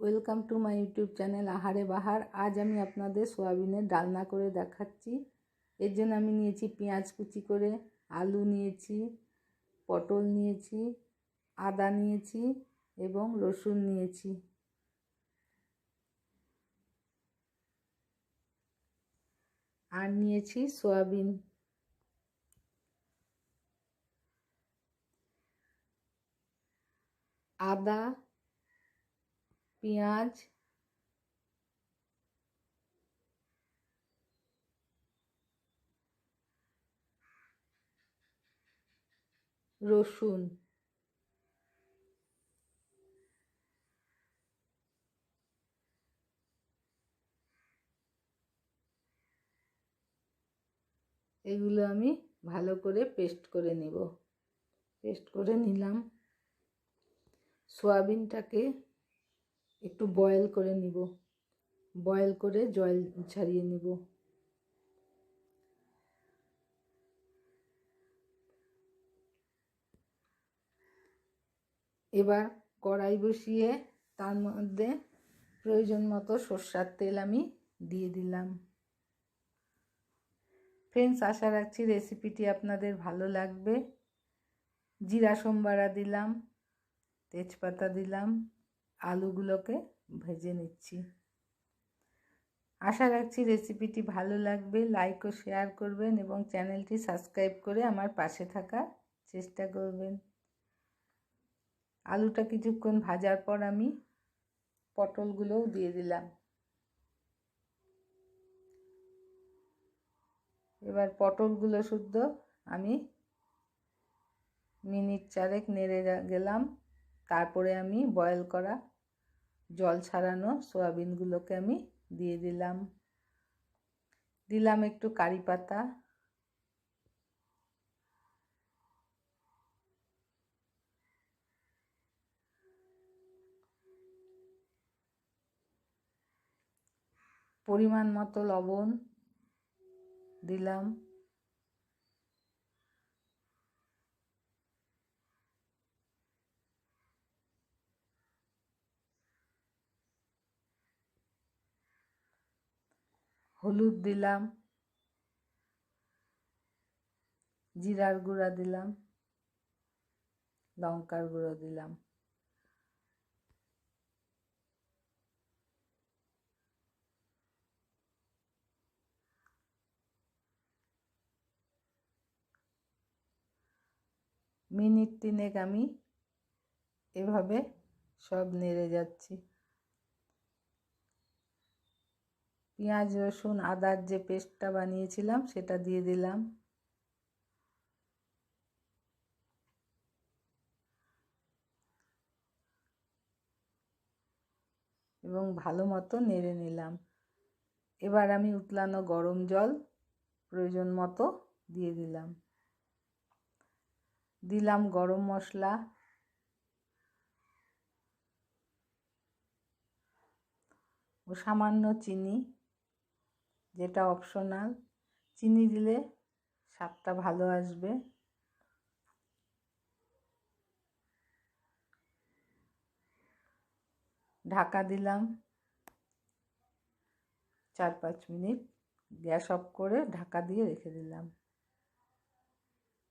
Welcome to my YouTube channel Ahare Bahar. আজ আমি আপনাদের সোয়াবিনের ডালনা করে দেখাচ্ছি। এর জন্য আমি নিয়েছি পেঁয়াজ কুচি করে, আলু নিয়েছি, পটল নিয়েছি, আদা নিয়েছি এবং রসুন নিয়েছি। আর নিয়েছি সোয়াবিন। আদা পেঁয়াজ রসুন এগুলো আমি ভালো করে পেস্ট করে নেব। পেস্ট করে নিলাম। সোয়াবিনটাকে একটু বয়েল করে নিব। বয়েল করে জল ছাড়িয়ে নিব। এবার কড়াই বসিয়ে তার মধ্যে প্রয়োজন মতো সর্ষার তেল আমি দিয়ে দিলাম। ফ্রেন্ডস আশা রাখছি রেসিপিটি আপনাদের ভালো লাগবে। জিরা সোমবারা দিলাম, তেজপাতা দিলাম। আলুগুলোকে ভেজে নিচ্ছি। আশা রাখছি রেসিপিটি ভালো লাগবে। লাইক ও শেয়ার করবেন এবং চ্যানেলটি সাবস্ক্রাইব করে আমার পাশে থাকার চেষ্টা করবেন। আলুটা কিছুক্ষণ ভাজার পর আমি পটলগুলোও দিয়ে দিলাম। এবার পটলগুলো শুদ্ধ আমি মিনিট চারেক নেড়ে গেলাম। তারপরে আমি বয়েল করা জল ছাড়ানো সোয়াবিনগুলোকে আমি দিয়ে দিলাম। দিলাম একটু কারি পাতা। পরিমাণ মতো লবণ দিলাম। হলুদ দিলাম, জিরার গুঁড়া দিলাম, লঙ্কার গুঁড়ো দিলাম। মিনিট তিনেক আমি এভাবে সব নেড়ে যাচ্ছি। পেঁয়াজ, রসুন, আদার যে পেস্টটা বানিয়েছিলাম সেটা দিয়ে দিলাম। এবং ভালো মতো নেড়ে নিলাম। এবার আমি উতলানো গরম জল প্রয়োজন মতো দিয়ে দিলাম। দিলাম গরম মশলা। ও সামান্য চিনি। যেটা অপশনাল চিনি দিলে স্বাদটা ভালো আসবে। ঢাকা দিলাম চার পাঁচ মিনিট, গ্যাস অফ করে ঢাকা দিয়ে রেখে দিলাম।